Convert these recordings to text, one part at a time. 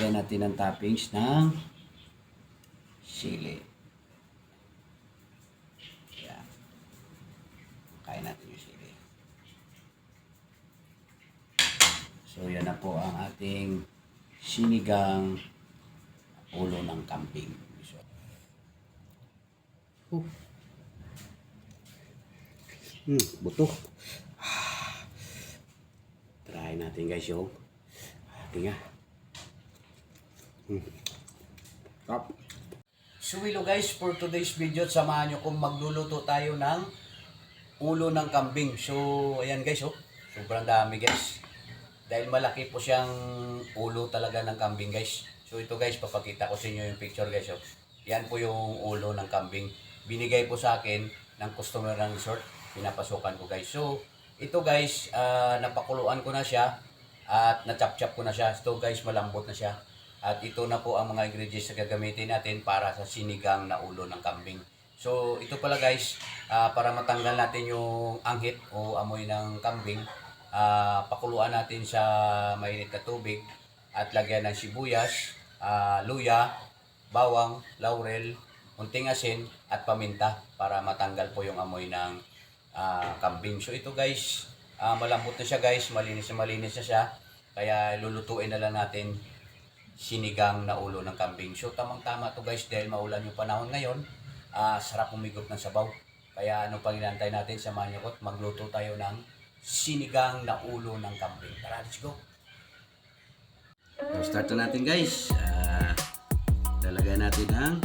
lagay natin ng toppings ng sili. Yan. Kain natin yung sili. So, yan na po ang ating sinigang ulo ng kambing. So, Hmm, buto. Try natin guys yung tinga. Top. So hello guys, for today's video, samahan nyo kung magluluto tayo ng ulo ng kambing. So, ayan guys, oh. Sobrang dami guys. Dahil malaki po siyang ulo talaga ng kambing guys. So ito guys, papakita ko sa inyo yung picture guys. Oh. Yan po yung ulo ng kambing. Binigay po sa akin ng customer ng resort. Pinapasukan ko guys. So ito guys, ah, napakuluan ko na siya at nachap-chap ko na siya. Ito guys, malambot na siya. At ito na po ang mga ingredients na gagamitin natin para sa sinigang na ulo ng kambing. So ito pala guys, ah, para matanggal natin yung anghit o amoy ng kambing, ah, pakuluan natin sa mainit na tubig at lagyan ng sibuyas, ah, luya, bawang, laurel, unting asin at paminta para matanggal po yung amoy ng ah, kambing. So ito guys, ah, malambot na siya guys, malinis na malinis na siya. Kaya lulutuin na lang natin sinigang na ulo ng kambing. So tamang-tama to guys dahil maulan yung panahon ngayon. Ah, sarap umigop ng sabaw. Kaya ano pang inantay natin sa niyo ko't magluto tayo ng sinigang na ulo ng kambing. Tara, let's go. So, start na natin guys. Ah, lalagay natin ang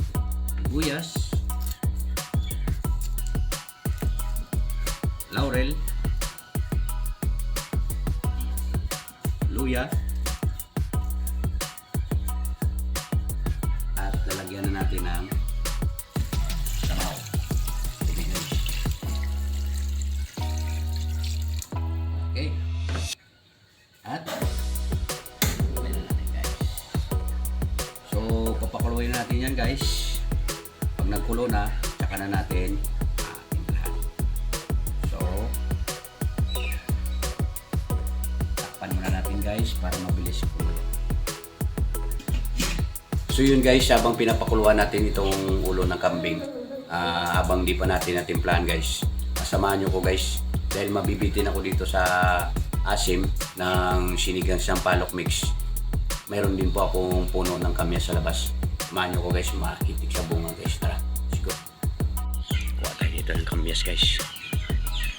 buyas, laurel, luya, at lalagyan na natin ng sabaw. Okay. At na natin guys. So, papakuluin na natin yan guys. Pag nagkulo na, tsaka na natin guys para mabilis kumulo. So yun guys, habang pinapakuluan natin itong ulo ng kambing, ah, habang di pa natin natimplahan guys, kasamahan nyo ko guys, dahil mabibitin ako dito sa asim ng sinigang sampalok mix. Mayroon din po akong puno ng kamya sa labas. Samahan nyo ko guys, makitik sa bunga guys. Tara, let's go. Kuha tayo dito ng kamyas guys.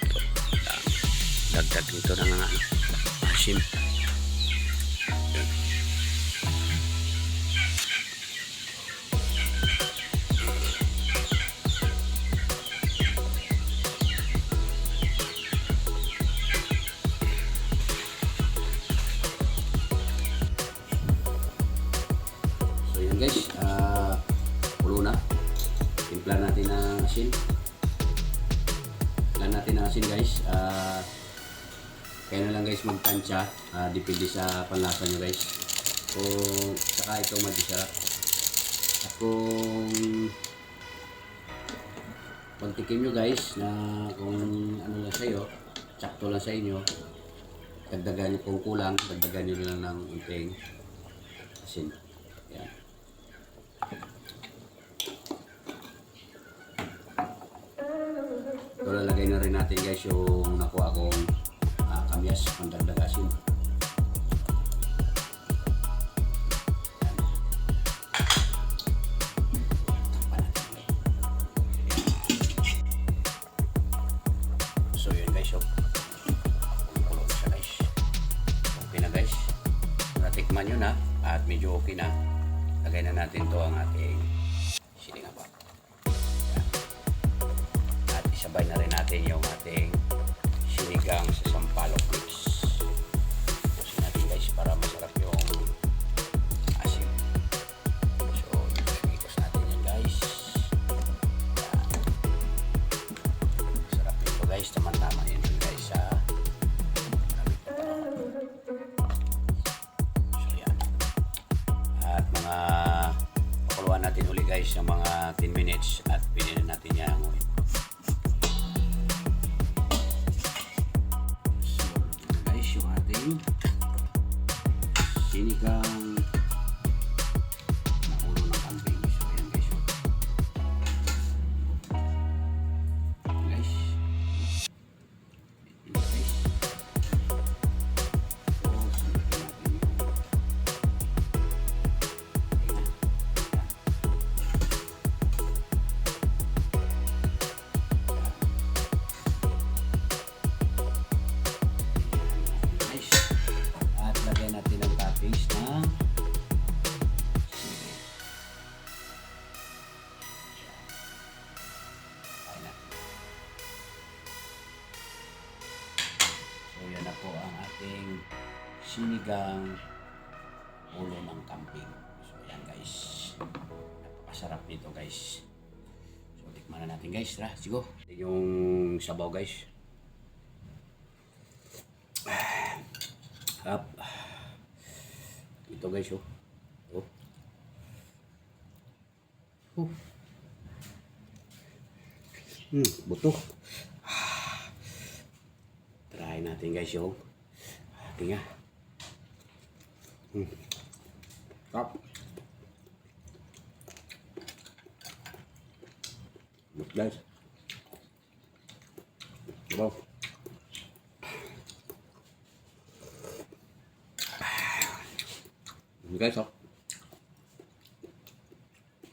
Ito, ah, dagdag nito ng ano, asim. So yun guys, ah pulo na. Timpla natin ng asin. Timpla natin ng asin guys. Ah kaya na lang guys magtansya. Ah, depende sa panlasa nyo guys. Kung saka ito masarap. At kung pagtikim nyo guys na kung ano lang sa'yo, sakto lang sa inyo, dagdagan nyo kung kulang, dagdagan nyo lang ng unting asin. Yan. So, lalagay na rin natin guys yung nakuha kong uh, kamyas pang dagdag asin. Yan. Takpan natin ulit. So yun guys, oh. Kulo na siya guys. Na guys. Natikman na at medyo okay na. Lagay na natin to ang ating At isabay na rin natin yung ating sinigang sa sampalok mix. Pusin natin guys para masarap yung asim. So, ikos natin yan guys. Yan. Masarap ito guys. Tama-tama yun guys sa. So, yan. At mga pakuluan natin uli guys ng mga 10 minutes at pinin natin yan ang ulit. So, sinigang ulo ng kambing. So ayan guys. Napakasarap nito guys. So tikman na natin guys. Tara, sigo. Yung sabaw guys. Up. Ito guys oh. Oh. Oh. Hmm, buto. Try natin guys yung tinga. Hmm. Kap. But guys. Wow. Guys, oh.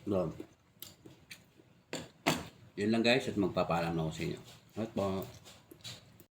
Doon. Yun lang guys at magpapaalam na ako sa inyo. At po.